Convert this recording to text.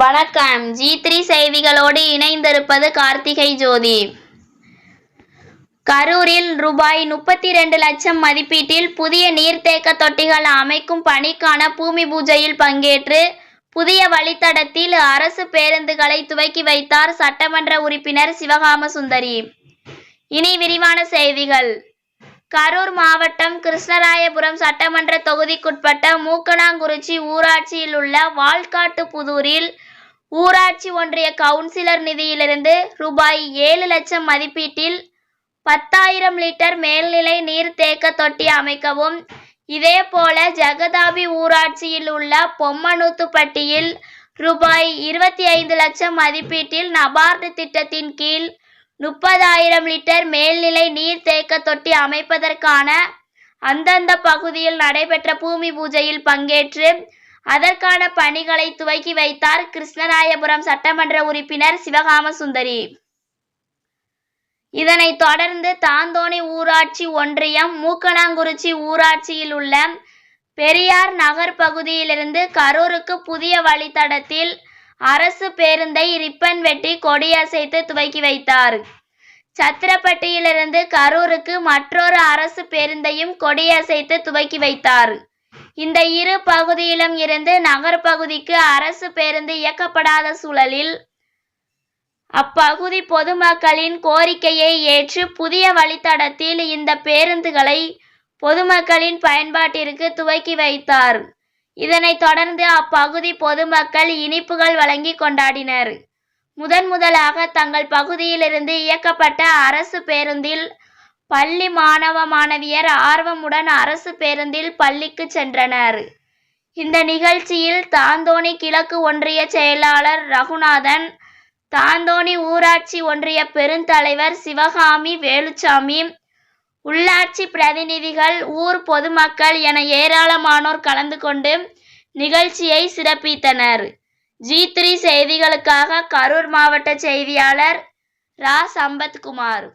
வணக்கம். G three செய்திகளோடு இணைந்திருப்பது கார்த்திகை ஜோதி. கரூரில் ரூபாய் முப்பத்தி ரெண்டு லட்சம் மதிப்பீட்டில் புதிய நீர்த்தேக்க தொட்டிகள் அமைக்கும் பணிக்கான பூமி பூஜையில் பங்கேற்று புதிய வழித்தடத்தில் அரசு பேருந்துகளை துவக்கி வைத்தார் சட்டமன்ற உறுப்பினர் சிவகாம சுந்தரி இனி விரிவான செய்திகள். கரூர் மாவட்டம் கிருஷ்ணராயபுரம் சட்டமன்ற தொகுதிக்குட்பட்ட மூக்கனாங்குறிச்சி ஊராட்சியில் உள்ள வால்காட்டு புதூரில் ஊராட்சி ஒன்றிய கவுன்சிலர் நிதியிலிருந்து ரூபாய் ஏழு லட்சம் மதிப்பீட்டில் பத்தாயிரம் லிட்டர் மேல்நிலை நீர்த்தேக்க தொட்டி அமைக்கவும். இதேபோல ஜெகதாபி ஊராட்சியில் உள்ள பொம்மனூத்துப்பட்டியில் ரூபாய் இருபத்தி ஐந்து லட்சம் மதிப்பீட்டில் நபார்டு திட்டத்தின் கீழ் முப்பதாயிரம் லிட்டர் மேல்நிலை நீர்த்தேக்க தொட்டி அமைப்பதற்கான அந்தந்த பகுதியில் நடைபெற்ற பூமி பூஜையில் பங்கேற்று அதற்கான பணிகளை துவக்கி வைத்தார் கிருஷ்ணராயபுரம் சட்டமன்ற உறுப்பினர் சிவகாமசுந்தரி. இதனைத் தொடர்ந்து தாந்தோணி ஊராட்சி ஒன்றியம் மூக்கனாங்குறிச்சி ஊராட்சியில் உள்ள பெரியார் நகர் பகுதியிலிருந்து கரூருக்கு புதிய வழித்தடத்தில் அரசு பேருந்தை ரிப்பன் வெட்டி கொடியசைத்து துவக்கி வைத்தார். சத்திரப்பட்டியிலிருந்து கரூருக்கு மற்றொரு அரசு பேருந்தையும் கொடியசைத்து துவக்கி வைத்தார். இந்த இரு பகுதியிலும் இருந்து நகர் பகுதிக்கு அரசு பேருந்து இயக்கப்படாத சூழலில் அப்பகுதி பொதுமக்களின் கோரிக்கையை ஏற்று புதிய வழித்தடத்தில் இந்த பேருந்துகளை பொதுமக்களின் பயன்பாட்டிற்கு துவக்கி வைத்தார். இதனைத் தொடர்ந்து அப்பகுதி பொதுமக்கள் இனிப்புகள் வழங்கி கொண்டாடினர். முதன் முதலாக தங்கள் பகுதியிலிருந்து இயக்கப்பட்ட அரசு பேருந்தில் பள்ளி மாணவ மாணவியர் ஆர்வமுடன் அரசு பேருந்தில் பள்ளிக்கு சென்றனர். இந்த நிகழ்ச்சியில் தாந்தோணி கிழக்கு ஒன்றிய செயலாளர் ரகுநாதன் தாந்தோணி ஊராட்சி ஒன்றிய பெருந்தலைவர் சிவகாமி வேலுச்சாமி உள்ளாட்சி பிரதிநிதிகள் ஊர் பொதுமக்கள் என ஏராளமானோர் கலந்து கொண்டு நிகழ்ச்சியை சிறப்பித்தனர். ஜி த்ரீ செய்திகளுக்காக கரூர் மாவட்ட செய்தியாளர் ரா சம்பத்குமார்